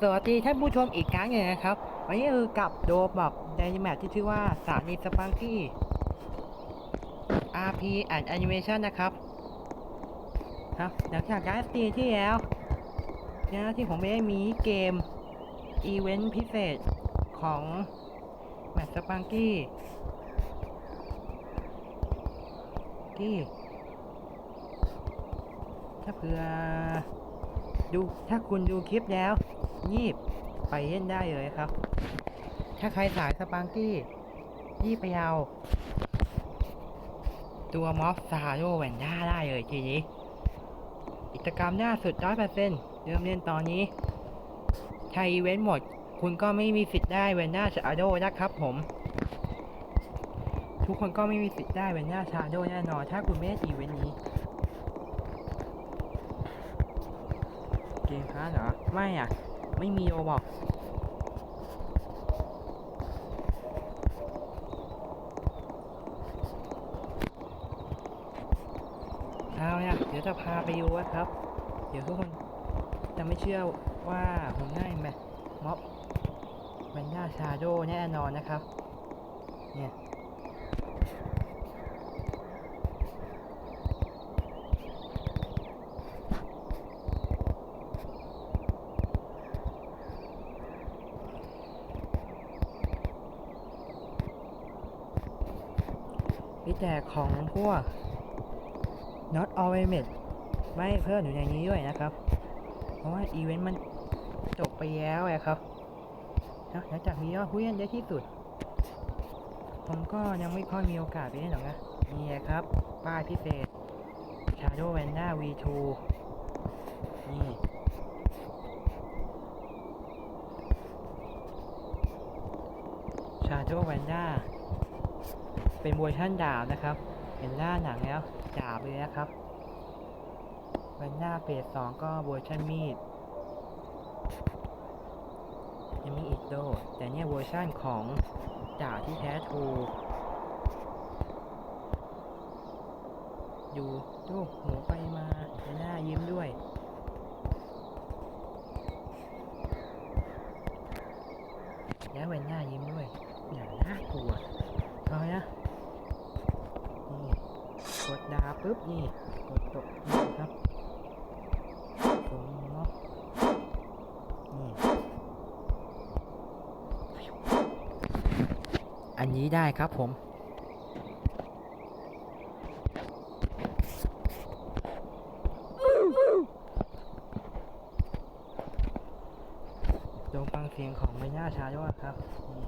สวัสดีท่านผู้ชมอีกครั้งหนึ่งนะครับ วันนี้คือกับโดบอกในแมปที่ชื่อว่าสานีสปังกี้ RP and Animation นะครับครับหลังจากการสตรีที่แล้วเนี่ยที่ผมไม่ได้มีเกม อีเวนต์พิเศษของแมปสปังกี้ที่ถ้าเผื่อ ดูถ้าคุณดูคลิปแล้วยีบไปเล่นได้เลยครับ ถ้าใครสายสปังกี้ยีบไปเอาตัวมอฟซาโดแวนด้าได้เลยทีนี้ กิจกรรมหน้าสุดร้อยเปอร์เซ็นต์เริ่มเล่นตอนนี้ถ้าอีเวนต์หมด คุณก็ไม่มีสิทธิ์ได้แวนด้าชาโดนะครับผม ทุกคนก็ไม่มีสิทธิ์ได้แวนด้าชาโดแน่นอน ถ้าคุณไม่ได้อีเวนต์นี้ เก มพาร์เหรอ ไม่อะ ไม่มีโอบอกเอาเนี่ยเดี๋ยวจะพาไปดูนะครับ เดี๋ยวทุกคนจะไม่เชื่อว่าผมได้แมทม็อบแวนด้าชาโดแน่นอนนะครับ เนี่ย มีแต่ของพวก not all e m e t ไม่เพิ่มอยู่ในนี้ด้วยนะครับ เพราะว่าอีเวนต์มันจบไปแล้วไงครับนะหลังจากมียอดผู้เล่นเยอะที่สุด ผมก็ยังไม่ค่อยมีโอกาสไปเล่นหรอกนะนี่ครับ ป้ายพิเศษ Shadow Vanda V2 นี่ Shadow Vanda เป็นเวอร์ชันดาบนะครับ เห็นหน้าหนังแล้วดาบเลยนะครับวันหน้าเฟสสองก็เวอร์ชันมีดยังมีอีกโด แต่เนี่ยเวอร์ชันของดาบที่แท้ทูอยู่ดูหูไปมาหน้ายิ้มด้วยแล้วเป็นหน้ายิ้มด้วย อย่างน่ากลัวเอานะนี่กดดาว ปุ๊บนี่กดตกนี่ครับตรงเนาะนี่อันนี้ได้ครับผมจงฟังเสียงของไม่น่าชาด้วยครับนี่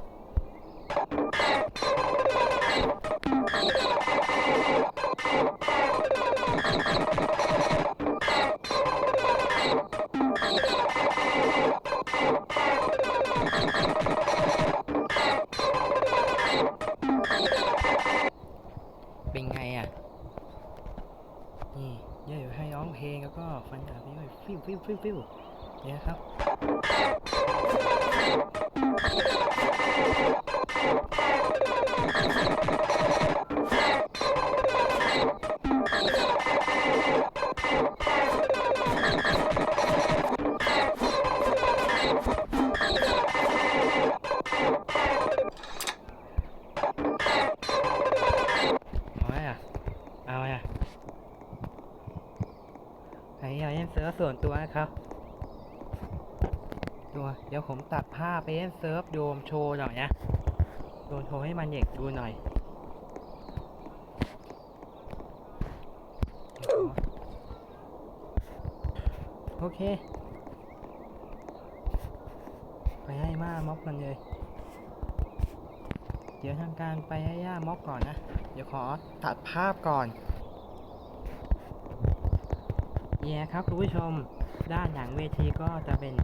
ด้วย นนี้เราเล่นเซิร์ฟส่วนตัวนะครับ ตัวเดี๋ยวผมตัดภาพไปเล่นเซิร์ฟโดมโชว์หน่อยนะโดมโชว์ให้มันเด็กดูหน่อยโอเค ไปให้มาม็อบกันเลย เดี๋ยวทำการไปให้ย่าม็อบก่อนนะ เดี๋ยวขอตัดภาพก่อน เนี่ยครับคุณผู้ชม ด้านหลังเวทีก็จะเป็น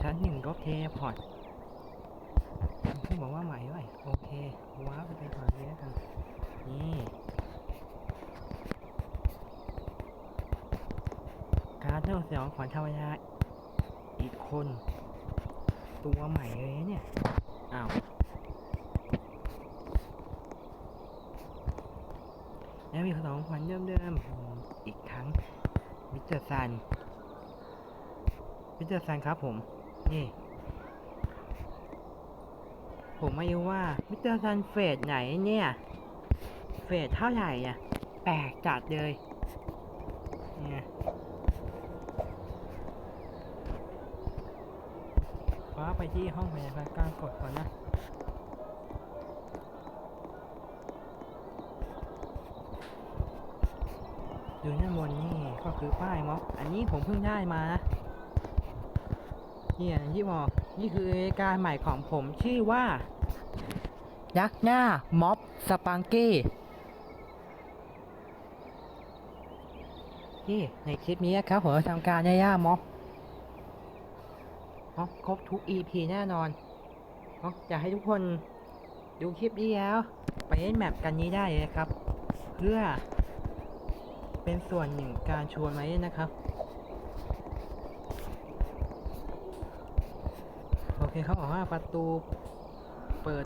ชั้นหนึ่งรถเทพอร์ตคุณบอกว่าใหม่ด้วยโอเค ว้าวไปก่อนเลยแล้วกัน นี่การเท่าเสียงขวัญธรรมดาอีกคน ตัวใหม่เลยเนี่ย อ้าวแล้วมีของขวัญเดิมๆ อีกครั้ง มิสเตอร์ซัน มิสเตอร์ซันครับผม นี่ ผมไม่รู้ว่า มิสเตอร์ซันเฟสไหนเนี่ย เฟสเท่าไหร่อะ แปลกจัดเลยเนี่ยฟ้าไปที่ห้องพยาบาลกลางกดก่อนนะ ดูด้านบนนี่ก็คือป้ายม็อบ อันนี้ผมเพิ่งได้มานะนี่อย่างที่บอกนี่คือรายการใหม่ของผมชื่อว่า ยักษ์หน้าม็อบสปังกี้นี่ในคลิปนี้ครับผมทำการย่าม็อบม็อบครบทุก EP แน่นอนม็อบอยากให้ทุกคนดูคลิปนี้แล้ว ไปเล่นแมปกันนี้ได้เลยครับ เพื่อ เป็นส่วนหนึ่งการชวนมาเล่นนะครับ โอเคเขาบอกว่าประตูเปิด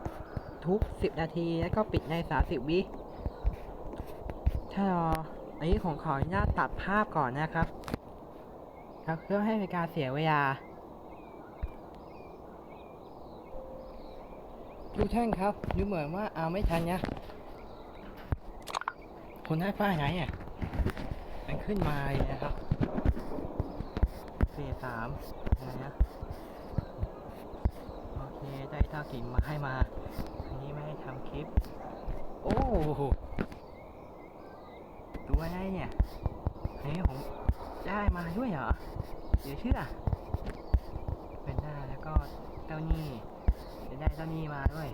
ทุก 10 นาที แล้วก็ปิดใน 30 วิ ถ้ารออันนี้ผมขออนุญาตตัดภาพก่อนนะครับ ครับเพื่อให้เป็นการเสียเวลาทุกท่านครับดูเหมือนว่าเอาไม่ทันนะคนให้ป้ายไหนอะ ขึ้นมาเลยนะครับสี่สามอะไรนะโอเค ได้ท่ากิ่งมาให้มา อันนี้ไม่ได้ทำคลิป โอ้โหตัวอะไรเนี่ยเฮ้ยผมได้มาด้วยเหรอเดี๋ยวเชื่อเป็นหน้าแล้วก็เจ้านี่จะได้เจ้านี่มาด้วย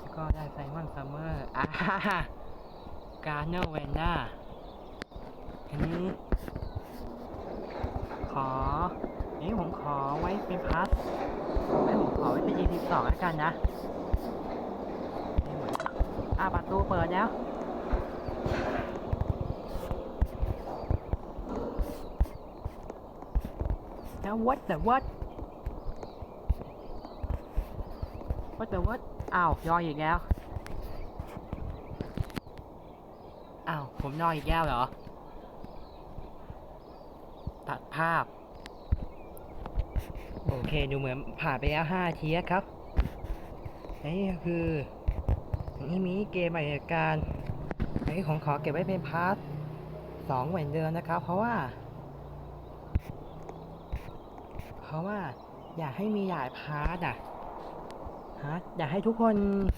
แล้วก็ได้ไซมอนซัมเม อร์อ่าการเนอเวนด้าอันนี้ ขอนี้ผมขอไว้เป็นพาร์ทไว้ผมขอไว้เป็น EP สองแล้วกันนะอ่าประตูเปิดแล้วแล้ว what the what what the what อ้าวยอยอีกแล้ว อ้าว ผมนอยอีกแล้วเหรอ ตัดภาพ โอเคดูเหมือนผ่านไปแล้ว5นาทีครับ นี่คือนี่มีเกมใหม่เหตุการณ์อันนี้ผมขอเก็บไว้เป็นพาร์ทสองเหมือนเดิมนะครับ เพราะว่า เพราะว่าอยากให้มีหลายพาร์ทอะฮะอยากให้ทุกคน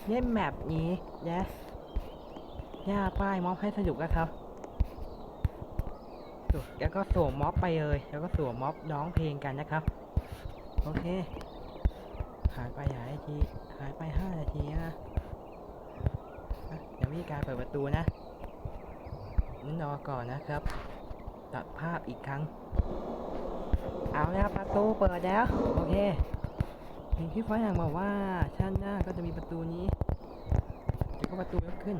เล่นแมปนี้นะ ย่าป้ายม็อบให้สนุกนะครับแล้วก็สวมม็อบไปเลย แล้วก็สวมม็อบร้องเพลงกันนะครับ โอเค หายไปหายที หายไปห้านาทีนะอะเดี๋ยวมีการเปิดประตูนะนั่นรอก่อนนะครับ ตัดภาพอีกครั้ง เอาแล้วประตูเปิดแล้ว โอเคเห็นที่ฟ้าอย่างบอกว่าชั้นหน้าก็จะมีประตูนี้ เดี๋ยวก็ประตูยกขึ้น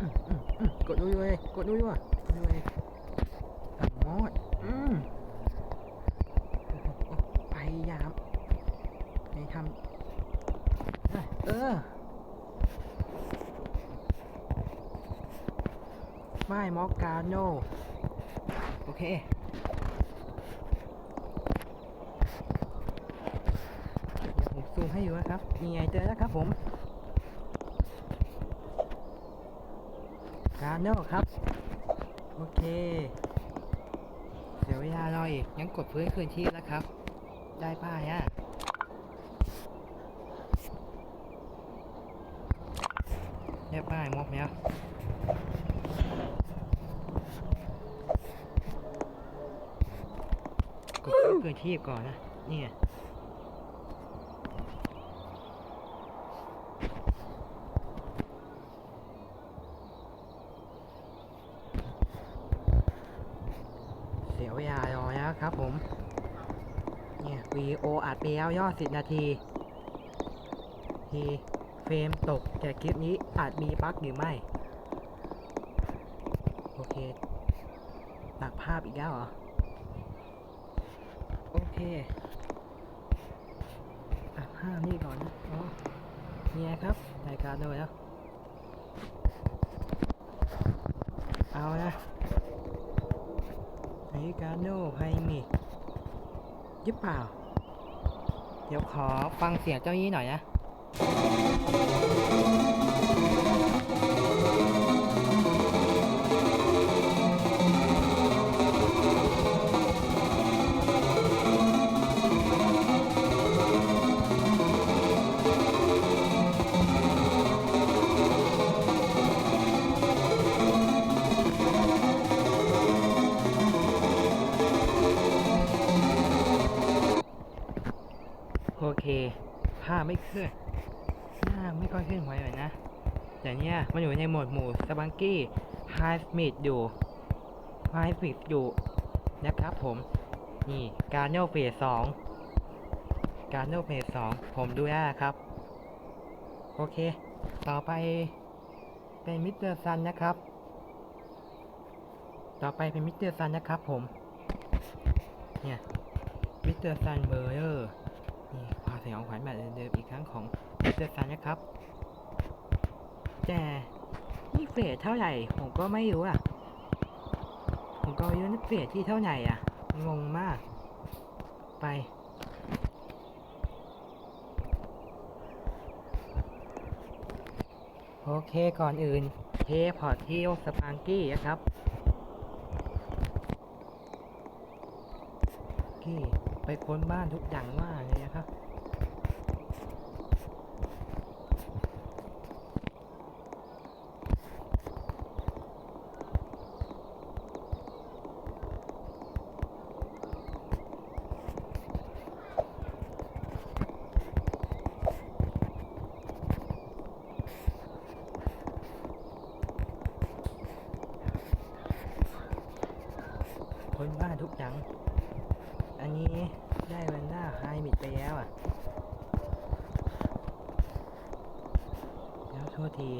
อืมอืมอืมกดดูเลยกดดูด้วยกดดูเลยทำมอดอืมโอ้โหโอ้โหพยายามเออไม่มอกกาโนโอเคยวผมซูมให้อยู่นะครับนี่ไงเจอแล้วครับผม การโน่ครับ โอเค เดี๋ยวเวลารออีกงั้นกดพื้นคืนที่แล้วครับ ได้ป้ายอะได้ป้ายมอบแล้วกดพื้นคืนที่ก่อนนะ นี่ไง เสียเวลารอแล้ว ครับผม เนี่ยวีโออัดไปแล้วยอด10นาทีทีเฟรมตก แต่คลิปนี้อาจมีบั๊กหรือไม่ โอเค ตัดภาพอีกแล้วเหรอ โอเคห้ามนี่ก่อนนะอ๋อนี่ไงครับรายการโดยแล้ว เอานะรายการโน่ไพมี ยึดเปล่า เดี๋ยวขอฟังเสียงเจ้านี้หน่อยนะ ผ้าไม่ค่อนหน้าไม่ค่อยเคลื่อนไหวเลยนะแต่เนี้ยมันอยู่ในโหมดหมู่สปังกี้ไฮสมิดอยู่ไฮสมิดอยู่นะครับผมนี่การโนเฟสสองการโนเฟสสองผมดูได้ครับ โอเค ต่อไปเป็นมิสเตอร์ซันนะครับ ต่อไปเป็นมิสเตอร์ซันนะครับผม เนี่ย มิสเตอร์ซันเบอร์เออร์ สยองขวัญแบบเดิมๆอีกครั้งของมิสเตอร์ซันนะครับ แต่นี่เฟสเท่าไหร่ ผมก็ไม่รู้อะ ผมก็ไม่รู้นี่เฟสที่เท่าไหร่อะ งงมาก ไปโอเคก่อนอื่นเทพอร์ตที่โอสปางกี้นะครับกี้ไปค้นบ้านทุกอย่างว่าเลยนะครับ คนบ้านทุกอย่างอันนี้ได้เวนด้าไฮมิดไปแล้วอะ แล้วโทษที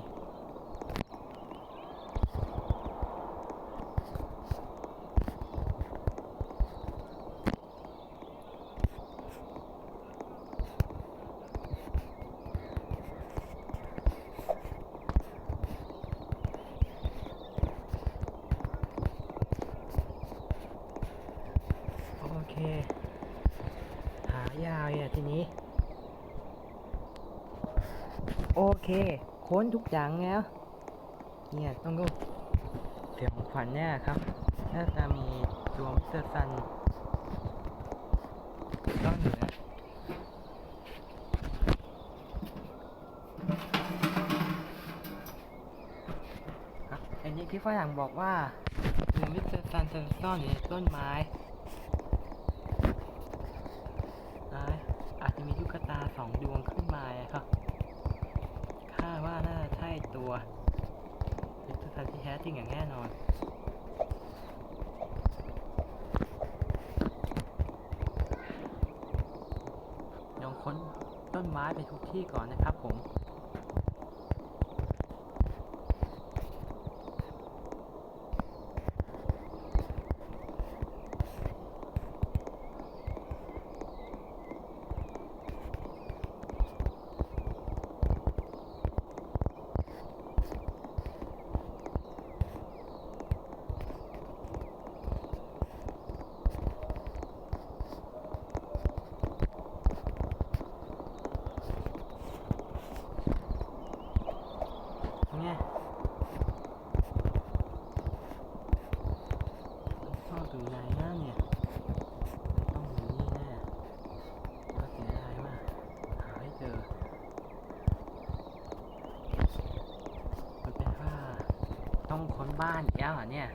โอเค หายาวเนี่ยทีนี้ โอเค ค้ นทุกอย่างแล้วเนี่ยต้องดูเสียงขวัญเนี่ยครับน่าจะมีตัวมิสเตอร์ซันต้อนอยู่นะอันนี้พี่ฝรั่งบอกว่าตัวมิสเตอร์ซันซ่อนอยู่ในต้นไม้ อ่าอาจจะมีลูกตาสองดวงขึ้นมาอะครับคาดว่าน่าจะใช่ตัวเป็นตัวสัตว์ที่แท้จริงอย่างแน่นอนลองค้นต้นไม้ไป ที่ก่อนนะครับผม เนี่ยชอบอยู่ไหนนะเนี่ยต้องอยู่นี่แน่ก็เสียดายมากหาไม่เจอ มันเป็นว่าต้องค้น บ้านอีกแล้วเหรอเนี่ย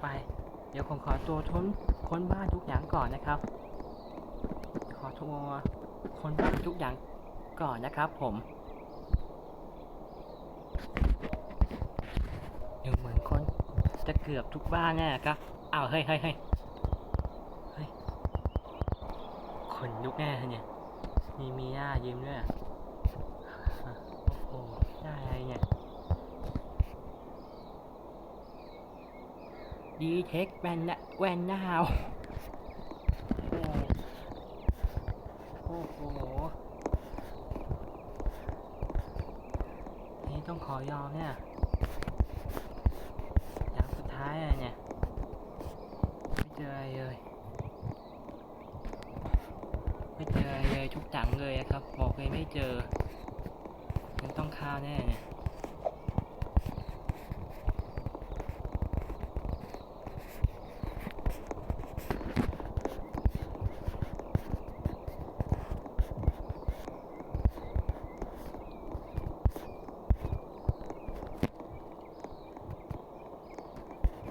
ไป เดี๋ยวผมขอตัวท้นค้นบ้านทุกอย่างก่อนนะครับ ขอทัวร์คนบ้านทุกอย่างก่อนนะครับ ผมดูเหมือนคนจะเกือบทุกบ้านแน่ครับอ้าวเฮ้ยเฮ้ยเฮ้ยคนลุกแน่เนี่ยมีมีหน้ายิ้มด้วยอะโอ้โหไดีเทคแวนนะแวนนาวโอ้โอ้โห นี่ต้องขอยอมเนี่ย อย่างสุดท้ายอะเนี่ย ไม่เจออะไรเลย ไม่เจออะไรเลยทุกจังเลยอะครับ บอกเลยไม่เจอมันต้องฆ่าแน่เนี่ย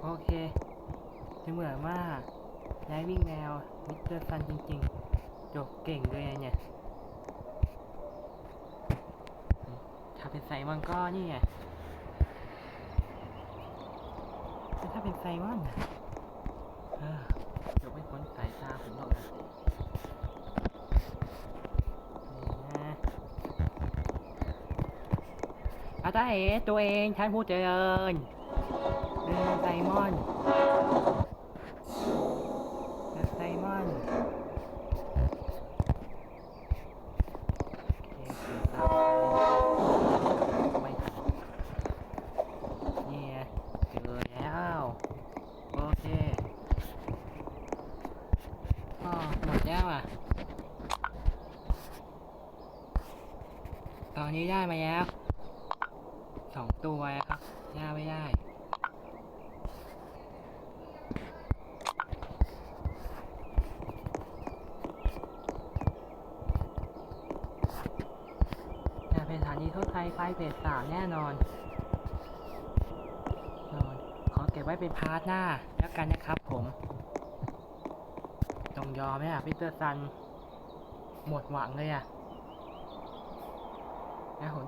โอเคจะเหมือนว่านายวิ่งแนวันจริงๆจบเก่งเลยอะเนี่ยถ้าเป็นไซมอนก็นี่ไงแต่ถ้าเป็นไซมอนจบไม่พ้นสายตาผมหรอกนะอาตาเอ๋ตัวเองฉันผู้เจริญเออไซมอนเออไซมอนโอเคครับไม่ทันนี่ไงเจอแล้วโอเคอ๋อหมดแล้วอะ ตอนนี้ได้ มาแล้วสองตัวครับย่าไม่ได้ เป็นสถานีรถไฟไฟเฟสสามแน่นอนนอน ขอเก็บไว้เป็นพาร์ทหน้า แล้วกันนะครับผมต้องยอมไหมอะพีเตอร์ซัน หมดหวังเลยอะ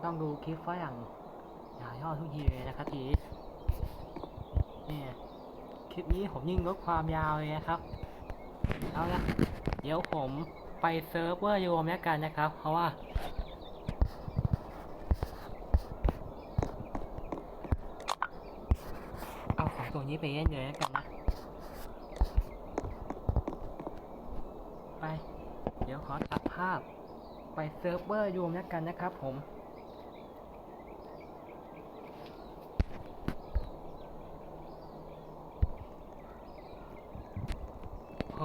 ต้องดูคลิปฝรั่งอย่าย่อทุกทีเลยนะครับทีเนี่ยคลิปนี้ผมยิ่งลดความยาวเลยนะครับเอาละเดี๋ยวผมไปเซิร์ฟเวอร์โยมแล้วกันนะครับ เพราะว่า เอาของตัวนี้ไปเล่นเลยแล้วกันนะไป เดี๋ยวขอตัดภาพไปเซิร์ฟเวอร์รวมแล้วกันนะครับผม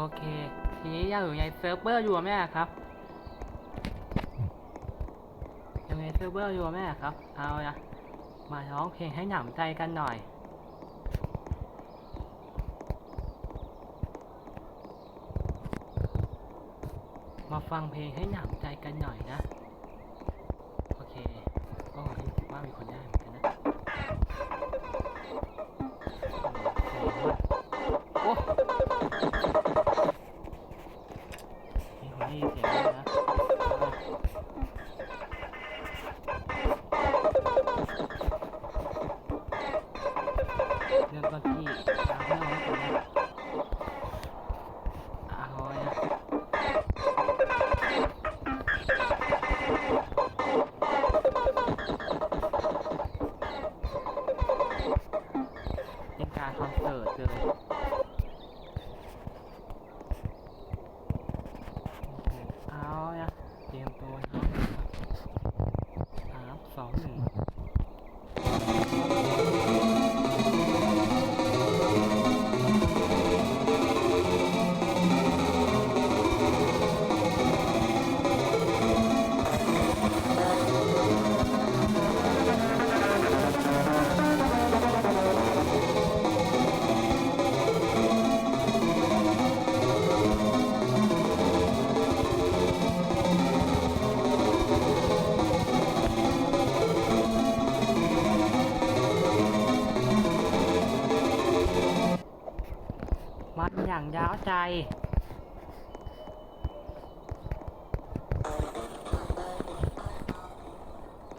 โอเค ทีนี้ยังอยู่ในเซิร์ฟเวอร์รวมแม่ครับยังในเซิร์ฟเวอร์รวมแม่ครับ เอาละมาร้องเพลงให้หนำใจกันหน่อยมาฟังเพลงให้หนำใจกันหน่อยนะ โอเค ก็รู้สึกว่ามีคนได้างยาวใจ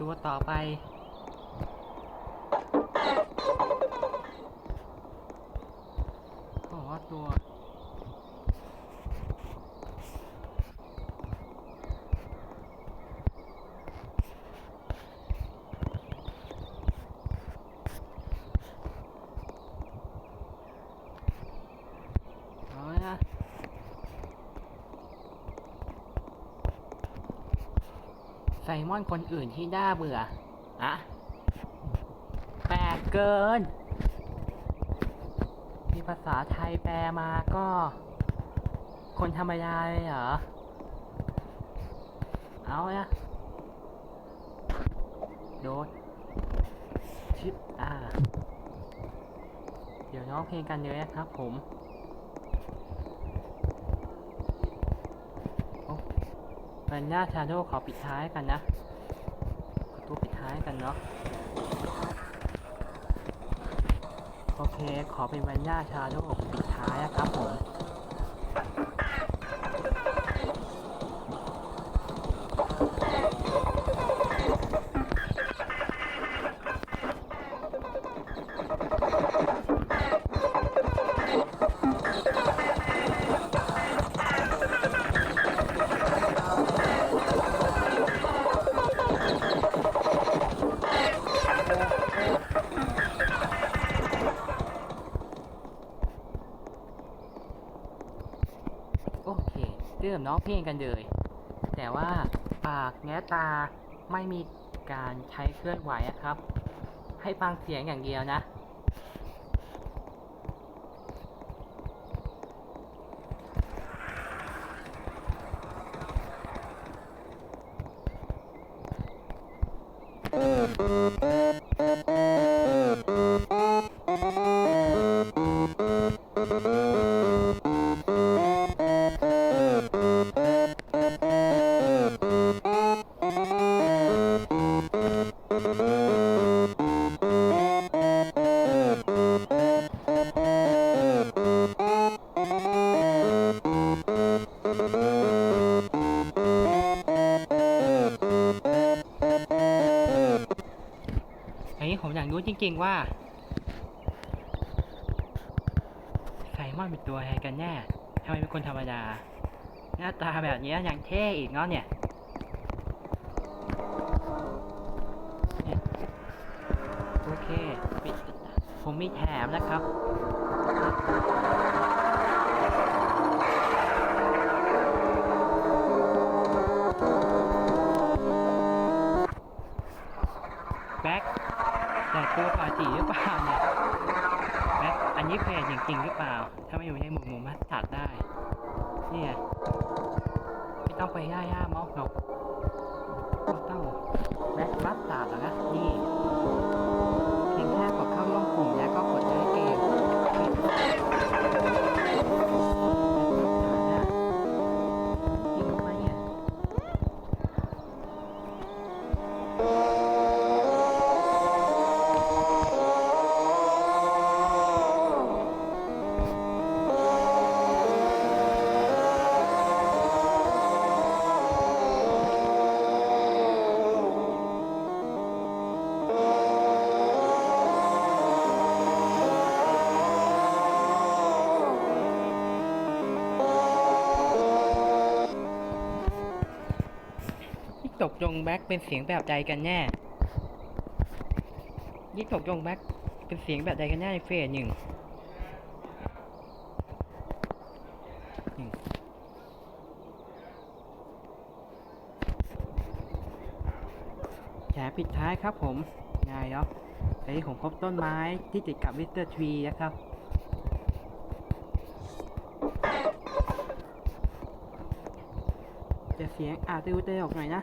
ตัวต่อไป ขอตัว มอนคนอื่นที่น่าเบื่ออะแปลกเกิน มีภาษาไทยแปลมาก็ คนธรรมดาเลยเหรอ เอาละโดดชิปอ่า เดี๋ยวน้องเพลงกันเลยนะครับผม โอ้ วันหน้าชาโดขอปิดท้ายกันนะขอตัวปิดท้ายกันเนาะโอเค ขอเป็นวันหน้าชาโดปิดท้ายนะครับผม น้องเพลงกันเลย แต่ว่าปากแง้ตาไม่มีการใช้เคลื่อนไหวอะครับ ให้ฟังเสียงอย่างเดียวนะ อันนี้ผมอยากรู้จริงๆว่าไซมอนเป็นตัวอะไรกันแน่ทำไมเป็นคนธรรมดา หน้าตาแบบนี้ยังเท่อีกเนาะเนี่ยโอเคปิดผมมีแถมนะครับ จริงหรือเปล่า ถ้าไม่อยู่ในหมู่หมู่มัดจัดได้ เนี่ยไม่ต้องไปย่าย่า ยงแบ็คเป็นเสียงแบบใดกันแน่ยี่ตกลงแบ็คเป็นเสียงแบบใดกันแน่ในเฟสหนึ่งหนึ่งแฉปิดท้ายครับผมนายเนาะอันนี้ผมพบต้นไม้ที่ติดกับวิสเตอร์ทรีนะครับจะเสียงอาจจะดูเตออกหน่อยนะ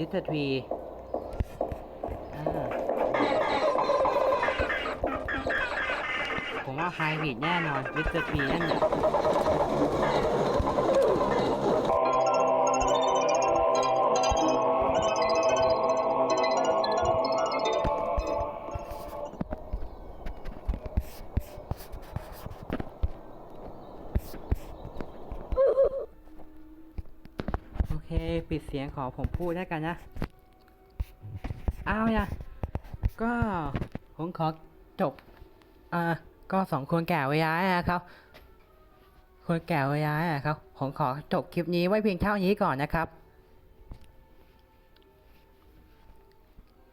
ลิตเตรีผมว่าไฮบริดแน่นอนวิสเตอร์บีนั่นน่ะ ขอผมพูดแล้วกันนะ เอาอย่ะก็ผมขอจบ อ่า ก็สองคนแก่เวลานะครับ คนแก่เวลานะครับ ผมขอจบคลิปนี้ไว้เพียงเท่านี้ก่อนนะครับ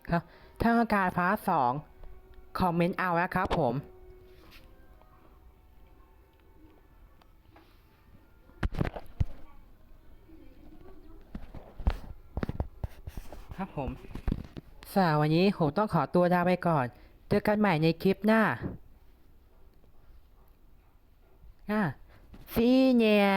ครับ ถ้าต้องการพาร์ทสองคอมเมนต์เอานะครับผม ครับผมสำหรับวันนี้ผมต้องขอตัวลาไปก่อน เจอกันใหม่ในคลิปหน้าอ่าซีเนีย